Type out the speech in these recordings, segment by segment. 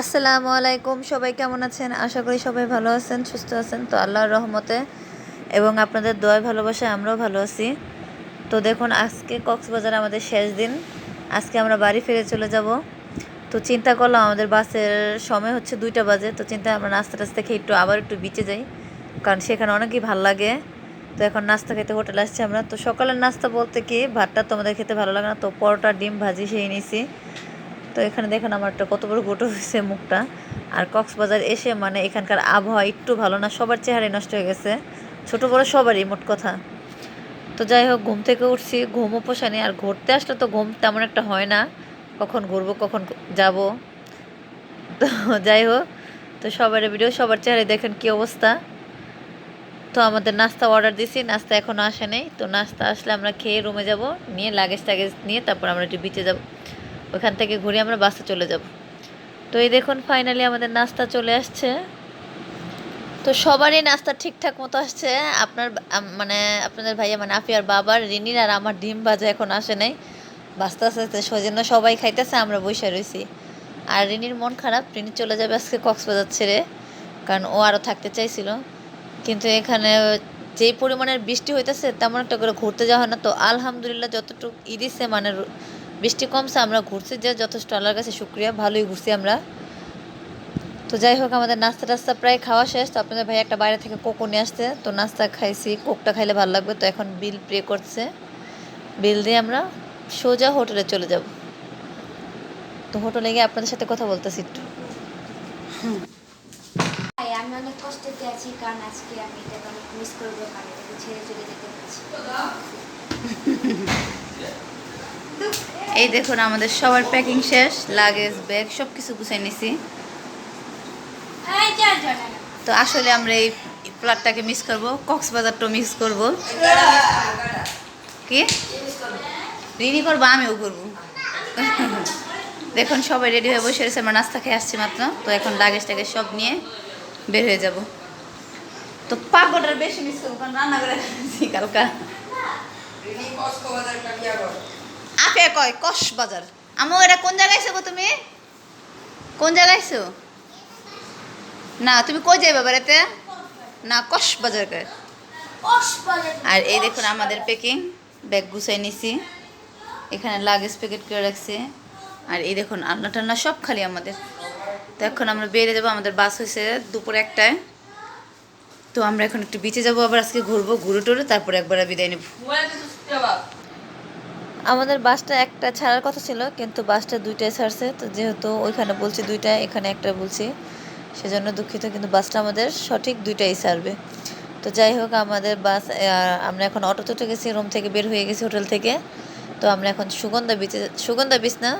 আসসালামু আলাইকুম, সবাই কেমন আছেন? আশা করি সবাই ভালো আছেন, সুস্থ আছেন। তো আল্লাহর রহমতে এবং আপনাদের দোয়ায় ভালোবাসায় আমরাও ভালো আছি। তো দেখুন, আজকে কক্সবাজার আমাদের শেষ দিন। আজকে আমরা বাড়ি ফিরে চলে যাব। তো চিন্তা করলাম আমাদের বাসের সময় হচ্ছে দুইটা বাজে। তো চিন্তা আমরা নাস্তা টাস্তা খেয়ে একটু আবার একটু বিচে যাই। কারণ সেখানে অনেকই ভালো লাগে। তো এখন নাস্তা খেতে হোটেলে আসছি আমরা। তো সকালের নাস্তা বলতে কি, ভাতটা তো আমাদের খেতে ভালো লাগে না। তো পরোটা, ডিম ভাজি সেই নিয়েছি তো এখানে দেখেন আমার একটা কত বড় গোটো হয়েছে মুখটা। আর কক্সবাজার এসে মানে এখানকার আবহাওয়া একটু ভালো না, সবার চেহারাই নষ্ট হয়ে গেছে। ছোট বড় সবারই, মোট কথা। তো যাই হোক, ঘুম থেকে উঠছি, ঘুমও পোষানি আর ঘুরতে আসলে তো ঘুম তেমন একটা হয় না। কখন ঘুরবো, কখন যাব। তো যাই হোক, তো সবার ভিডিও, সবার চেহারায় দেখেন কি অবস্থা। তো আমাদের নাস্তা অর্ডার দিছি, নাস্তা এখনও আসে নেই। তো নাস্তা আসলে আমরা খেয়ে রুমে যাব, নিয়ে লাগেজ টাগেজ নিয়ে তারপর আমরা একটু বিচে যাব। ওখান থেকে ঘুরে আমরা বাসে চলে যাব। তো এই দেখুন ফাইনালি আমাদের নাস্তা চলে আসছে। তো সবারই নাস্তা ঠিকঠাক মতো আসছে। আপনার মানে আপনাদের ভাইয়া মানে আফিয়ার বাবার, রিনির আর আমার ডিম ভাজা এখন আসে নাই। বাস্তে, আস্তে সেজন্য সবাই খাইতেছে, আমরা বসে রয়েছি আর রিনির মন খারাপ, রিনি চলে যাবে আজকে কক্সবাজার ছেড়ে, কারণ ও আরও থাকতে চাইছিল। কিন্তু এখানে যেই পরিমাণের বৃষ্টি হইতেছে, তেমন একটা করে ঘুরতে যাওয়া হয় না। তো আলহামদুলিল্লাহ, যতটুকু ই মানে বৃষ্টি কমছে, আমরা ঘুরছি, যে যথেষ্ট আল্লাহর কাছে শুক্রিয়া, ভালোই ঘুরছি আমরা। তো যাই হোক, আমাদের নাস্তা টাস্তা প্রায় খাওয়া শেষ। তো আপনাদের ভাই একটা বাইরে থেকে কোকো নিয়ে আসতে তো নাস্তা খাইছি। কোকটা খাইলে ভালো লাগবে, তো এখন বিল পে করছে। বিল দিয়ে আমরা সোজা হোটেলে চলে যাব। তো হোটেলে গিয়ে আপনাদের সাথে কথা বলতেছি একটু। আমি অনেক কষ্টতে আছি, কারণ আজকে আমি অনেক মিস করব ছেড়ে চলে যেতে হচ্ছে এই দেখুন, আমাদের সবার প্যাকিং শেষ লাগেজ ব্যাগ সব কিছু গুছিয়ে নিছি। তো আসলে আমরা এই প্লাটটাকে মিস করব, কক্সবাজারটাও মিস করব। কি? রিনি করব, আমিও করব। দেখুন, সবাই রেডি হয়ে বসে রয়েছে, আমরা নাস্তা খেয়ে আসছি মাত্র। তো এখন লাগেজ টাগেজ সব নিয়ে বের হয়ে যাব। তো পাগটার বেশি মিস করব, কারণ রান্না করে কালকা। আপে কয় কক্সবাজার আমো এটা কোন জায়গায় গো তুমি? কোন জায়গায় আইছো? না তুমি কই যাইবা বেড়াতে? না কক্সবাজার কয়। আর এই দেখুন আমাদের প্যাকিং ব্যাগ গুছাই নিছি। এখানে লাগেজ প্যাকেট করে রাখছি। আর এই দেখুন আলনা টান্না সব খালি আমাদের। তো এখন আমরা বেরিয়ে যাব আমাদের বাস হয়েছে দুপুর একটায়। তো আমরা এখন একটু বিচে যাব আবার আজকে ঘুরবো ঘুরে টুরে তারপরে একবার বিদায় নেব। আমাদের বাসটা একটা ছাড়ার কথা ছিল, কিন্তু বাসটা দুইটায় ছাড়ছে। তো যেহেতু ওইখানে বলছি দুইটা, এখানে একটা বলছি। সেজন্য দুঃখিত, কিন্তু বাসটা আমাদের সঠিক দুইটাই ছাড়বে। তো যাই হোক, আমাদের বাস আমরা এখন অটোতে উঠে গেছি, রুম থেকে বের হয়ে গেছি হোটেল থেকে। তো আমরা এখন সুগন্ধা বিচে সুগন্ধা বিচ না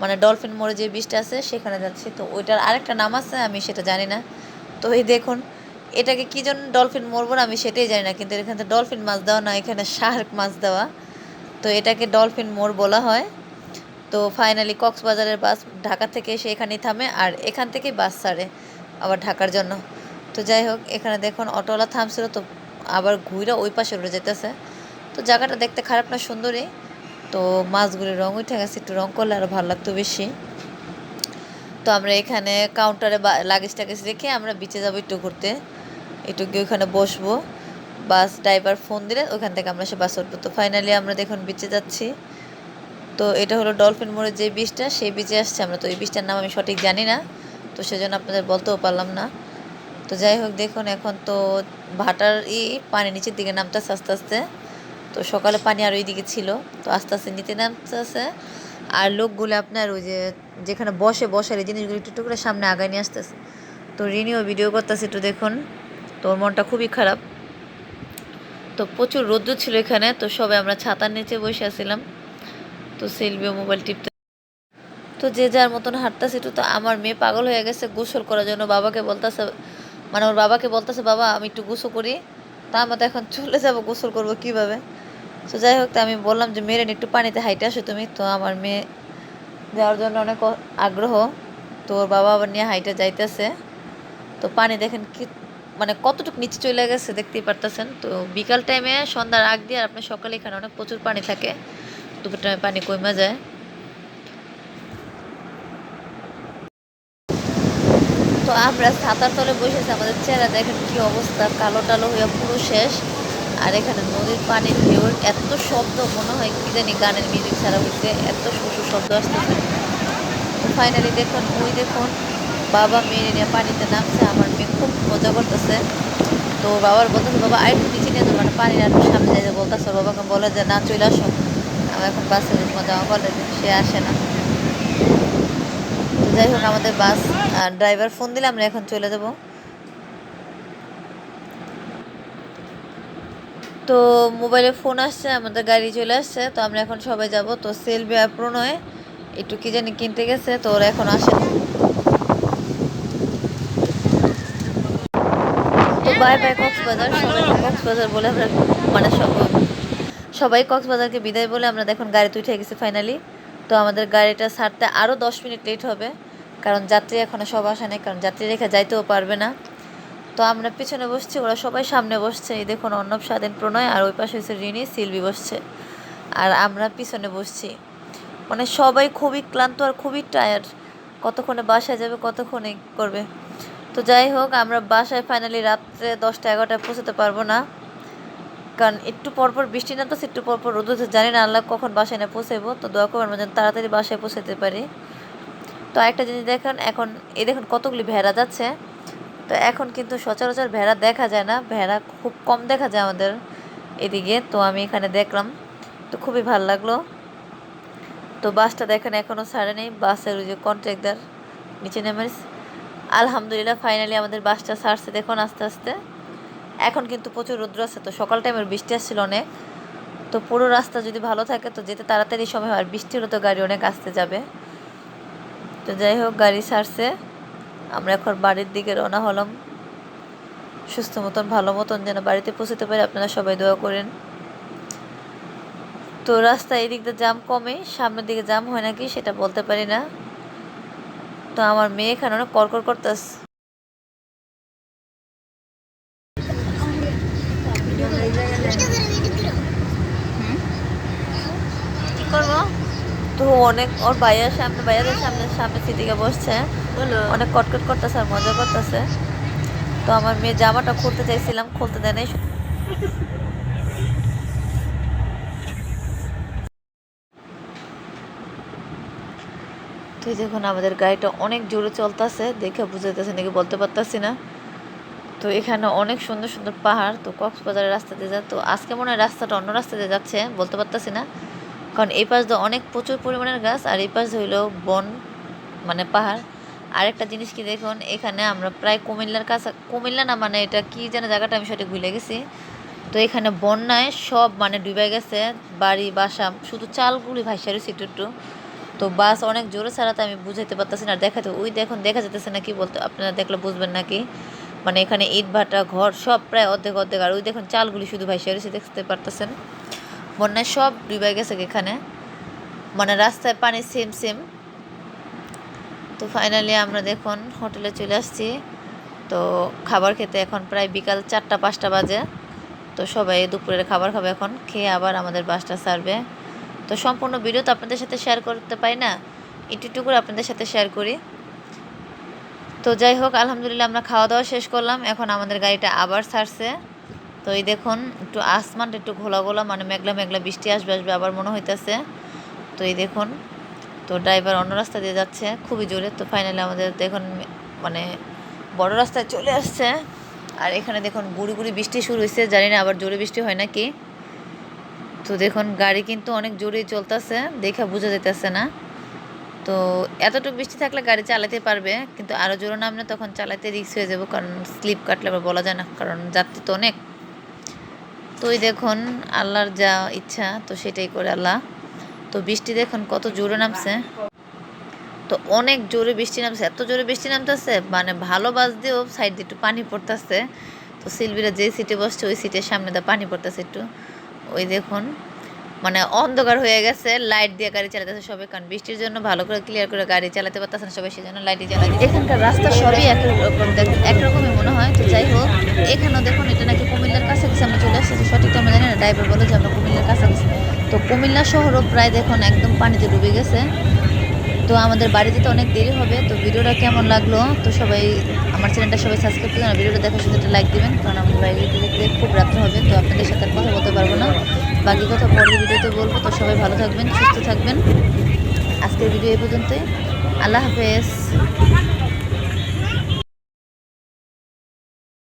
মানে ডলফিন মোড়ে যে বিচটা আছে, সেখানে যাচ্ছি। তো ওইটার আরেকটা নাম আছে, আমি সেটা জানি না। তো এই দেখুন, এটাকে কী জন্য ডলফিন মরবো না আমি সেটাই জানি না, কিন্তু এখানে ডলফিন মাছ দেওয়া না, এখানে শার্ক মাছ দেওয়া। তো এটাকে ডলফিন মোড় বলা হয়। তো ফাইনালি কক্সবাজারের বাস ঢাকা থেকে এসে এখানেই থামে আর এখান থেকেই বাস ছাড়ে আবার ঢাকার জন্য। তো যাই হোক, এখানে দেখুন অটোওয়ালা থামছিল তো আবার ঘুরে ওই পাশে উঠে যেতেছে। তো জায়গাটা দেখতে খারাপ না, সুন্দরই। তো মাছগুলির রঙ উঠে গেছে, একটু রঙ করলে আরও ভালো লাগতো বেশি। তো আমরা এখানে কাউন্টারে লাগেজ টাগেজ রেখে আমরা বিচে যাব একটু ঘুরতে। একটু গিয়ে ওখানে বসবো। বাস ড্রাইভার ফোন দিলে ওখান থেকে আমরা সে বাস উঠবো তো ফাইনালি আমরা দেখুন বিচে যাচ্ছি। তো এটা হলো ডলফিন মোড়ের যে বীজটা সেই বীজে আসছে আমরা। তো এই বীজটার নাম আমি সঠিক জানি না, তো সেজন্য আপনাদের বলতেও পারলাম না। তো যাই হোক, দেখুন এখন তো ভাটার ই পানি নিচের দিকে নামতেছে আস্তে আস্তে। তো সকালে পানি আর ওইদিকে ছিল, তো আস্তে আস্তে নিতে নামতেছে। আর লোকগুলো আপনার ওই যে, যেখানে বসে বসার এই জিনিসগুলো একটু একটু করে সামনে আগায় নিয়ে আসতেছে। তো রিনিও ভিডিও করতেছে একটু দেখুন। তো ওর মনটা খুবই খারাপ। তো প্রচুর রৌদ্র ছিল এখানে, তো সবে আমরা ছাতার নিচে বসে আছিলাম। তো সেলভিও মোবাইল টিপতে তো যে যার মতন হাঁটতেছে, একটু তো আমার মেয়ে পাগল হয়ে গেছে গোসল করার জন্য। বাবাকে বলতেছে মানে ওর বাবাকে বলতেছে, বাবা, আমি একটু গোসল করি। তা আমরা এখন চলে যাব গোসল করব কীভাবে? তো যাই হোক, তো আমি বললাম যে মেরে একটু পানিতে হাইটে আসো তুমি। তো আমার মেয়ে যাওয়ার জন্য অনেক আগ্রহ। তো ওর বাবা আবার নিয়ে হাইটে যাইতেছে। তো পানি দেখেন কি মানে কতটুকু নিচে চলে গেছে দেখতেই পারতেছেন। তো বিকাল টাইমে সন্ধ্যার আগ দিয়ে আর আপনার সকালে এখানে অনেক প্রচুর পানি থাকে। দুপুর টাইমে পানি কমে যায়। তো আমরা ছাতার তলে বসেছি, আমাদের চেহারা দেখেন কি অবস্থা, কালো টালো হয়ে পুরো শেষ। আর এখানে নদীর পানির ঢেউর এত শব্দ, মনে হয় কি জানি গানের মিউজিক ছাড়া হইতে এত শ্বশুর শব্দ আসতেছে। তো ফাইনালি দেখুন, ওই দেখুন বাবা মেয়ে নিয়ে পানিতে নামছে, আমার মেয়ে খুব মজা করতেছে। তো বাবার বলতেছে, বাবা আর একটু নিচে নিয়ে মানে পানির আর সামনে যাই বলতেছে। বাবাকে বলে যে, না, চলে আসো। আমার এখন বাসে মজা বলে সে আসে না। তো যাই হোক, আমাদের বাস ড্রাইভার ফোন দিলে আমরা এখন চলে যাব। তো মোবাইলে ফোন আসছে, আমাদের গাড়ি চলে আসছে, তো আমরা এখন সবাই যাব। তো সেলভি আর প্রণয়, একটু কি জানি কিনতে গেছে, তো ওরা এখন আসে বাই বাই কক্সবাজার সবাইকে কক্সবাজার বলে আমরা মানে সব সবাই কক্সবাজারকে বিদায় বলে আমরা দেখুন গাড়িতে উঠে গেছি ফাইনালি তো আমাদের গাড়িটা ছাড়তে আরও দশ মিনিট লেট হবে, কারণ যাত্রী এখনও সব আসে নাই, কারণ যাত্রী রেখে যাইতেও পারবে না। তো আমরা পিছনে বসছি, ওরা সবাই সামনে বসছে, এই দেখুন অর্ণব, স্বাধীন, প্রণয়, আর ওই পাশে হচ্ছে রিনি, সিলভি বসছে। আর আমরা পিছনে বসছি। মানে সবাই খুবই ক্লান্ত আর খুবই টায়ার্ড কতক্ষণে বাসায় যাবে, কতক্ষণে করবে? তো যাই হোক, আমরা বাসায় ফাইনালি রাত্রে দশটা এগারোটায় পৌঁছতে পারব না। কারণ একটু পরপর বৃষ্টি না তো একটু পরপর রোদ হচ্ছে জানি না আল্লাহ কখন বাসায় না পৌঁছাবো তো দোয়া করবেন যেন তাড়াতাড়ি বাসায় পৌঁছাতে পারি। তো একটা জিনিস দেখেন, এখন এই দেখুন কতগুলি ভেড়া যাচ্ছে। তো এখন কিন্তু সচরাচর ভেড়া দেখা যায় না, ভেড়া খুব কম দেখা যায় আমাদের এদিকে। তো আমি এখানে দেখলাম, তো খুবই ভালো লাগল। তো বাসটা দেখেন এখনও ছাড়ে নেই, বাসের ওই যে কন্ট্রাক্টার নিচে নেমে আলহামদুলিল্লাহ ফাইনালি আমাদের বাসটা ছাড়ছে দেখুন আস্তে আস্তে। এখন কিন্তু প্রচুর রৌদ্র আছে, তো সকাল টাইমের বৃষ্টি আসছিল অনেক। তো পুরো রাস্তা যদি ভালো থাকে, তো যেতে তাড়াতাড়ি সময় হয়। আর বৃষ্টি হলে তো গাড়ি অনেক আসতে যাবে। তো যাই হোক, গাড়ি ছাড়ছে আমরা এখন বাড়ির দিকে রওনা হলাম। সুস্থ মতন, ভালো মতন যেন বাড়িতে পৌঁছতে পারি। আপনারা সবাই দোয়া করেন। তো রাস্তা এই দিক দিয়ে জাম কমে, সামনের দিকে জাম হয় নাকি সেটা বলতে পারি না। তো আমার মেয়ে এখানে অনেক কড়কড় করতেছে। কি করব? তো অনেক ওর সামনে সামনে সামনে সিটিকে বসছে। অনেক কটকট করতেছে আর মজা করতেছে। তো আমার মেয়ে জামাটা খুলতে চাইছিলাম খুলতে দেয় নাই। তো দেখুন, আমাদের গাড়িটা অনেক জোরে চলতেছে, দেখে বুঝাইতেছে নাকি বলতে পারতাছি না। তো এখানে অনেক সুন্দর সুন্দর পাহাড়, তো কক্সবাজারের রাস্তা দিয়ে যায় তো আজকে মনে হয় রাস্তাটা অন্য রাস্তা দিয়ে যাচ্ছে, বলতে পারতাছি না। কারণ এই পাশ দিয়ে অনেক প্রচুর পরিমাণের গাছ, আর এই পাশ হইল বন মানে পাহাড়। আরেকটা জিনিস কি দেখুন, এখানে আমরা প্রায় কুমিল্লার কাছে কুমিল্লা না মানে এটা কি যেন জায়গাটা আমি সঠিক ভুলে গেছি। তো এখানে বন্যায় সব মানে ডুবে গেছে, বাড়ি, বাসা, শুধু চালগুলি ভাইসা রয়েছে একটু একটু। তো বাস অনেক জোরে ছাড়াতে আমি বুঝাইতে পারতেছি না দেখাতে ওই দেখুন, দেখা যেতেছে না কি বলতে আপনারা দেখলে বুঝবেন নাকি মানে এখানে ইট ভাটা, ঘর সব প্রায় অর্ধেক অর্ধেক, আর ওই দেখুন চালগুলি শুধু ভাই রয়েছে দেখতে পারতেছেন। বন্যায় সব ডুবে গেছে এখানে। মানে রাস্তায় পানি সেম সেম তো ফাইনালি আমরা দেখুন হোটেলে চলে আসছি। তো খাবার খেতে এখন প্রায় বিকাল চারটা পাঁচটা বাজে। তো সবাই দুপুরের খাবার খাবে এখন, খেয়ে আবার আমাদের বাসটা সারবে তো সম্পূর্ণ ভিডিও তো আপনাদের সাথে শেয়ার করতে পারি না। একটু একটু করে আপনাদের সাথে শেয়ার করি। তো যাই হোক, আলহামদুলিল্লাহ আমরা খাওয়া দাওয়া শেষ করলাম। এখন আমাদের গাড়িটা আবার ছাড়ছে। তো এই দেখুন, একটু আসমানটা একটু ঘোলা ঘোলা মানে মেঘলা মেঘলা বৃষ্টি আসবে আসবে আবার মনে হইতেছে। তো এই দেখুন, তো ড্রাইভার অন্য রাস্তা দিয়ে যাচ্ছে, খুবই জোরে। তো ফাইনালি আমাদের দেখুন মানে বড় রাস্তায় চলে আসছে। আর এখানে দেখুন, গুড়ি গুড়ি বৃষ্টি শুরু হয়েছে জানি না আবার জোরে বৃষ্টি হয় নাকি। তো দেখুন, গাড়ি কিন্তু অনেক জোরেই চলতেছে, দেখে বোঝা যেতেছে না। তো এতটুকু বৃষ্টি থাকলে গাড়ি চালাতে পারবে, কিন্তু আরও জোরে নামলে তখন চালাতে রিক্স হয়ে যাব, কারণ স্লিপ কাটলে আবার বলা যায় না, কারণ যাত্রী তো অনেক। তো ওই দেখুন, আল্লাহর যা ইচ্ছা, তো সেটাই করে আল্লাহ। তো বৃষ্টি দেখুন কত জোরে নামছে। তো অনেক জোরে বৃষ্টি নামছে, এত জোরে বৃষ্টি নামতেছে মানে ভালো বাস দিয়েও সাইড দিয়ে একটু পানি পড়তেছে। তো সিলভিরা যে সিটে বসছে, ওই সিটের সামনে দিয়ে পানি পড়তেছে একটু। ওই দেখুন মানে অন্ধকার হয়ে গেছে লাইট দিয়ে গাড়ি চালাতেছে সবাই, কারণ বৃষ্টির জন্য ভালো করে ক্লিয়ার করে গাড়ি চালাতে পারতেছে না সবাই সেই জন্য লাইটই চালাতে এখানকার রাস্তা সবই একরকম একরকমই মনে হয়, তো যাই হোক, এখানেও দেখুন, এটা নাকি কুমিল্লার কাছাকাছি আমরা চলে আসছি সঠিক তো আমরা জানি না ড্রাইভার বলে যে আমরা কুমিল্লার কাছাকাছি। তো কুমিল্লা শহরও প্রায় দেখুন, একদম পানিতে ডুবে গেছে। তো আমাদের বাড়ি যেতে অনেক দেরি হবে, তো ভিডিওটা কেমন লাগল? তো সবাই আমার চ্যানেলটা সবাই সাবস্ক্রাইব করবেন আর ভিডিওটা দেখার সাথে একটা লাইক দেবেন, কারণ আমাদের বাড়ি যেতে খুব রাত্রে হবে, তো আপনাদের সাথে আর কথা বলতে পারব না। বাকি কথা পরের ভিডিওতে বলব, তো সবাই ভালো থাকবেন, সুস্থ থাকবেন। আজকের ভিডিও এই পর্যন্তই। আল্লাহ হাফেজ।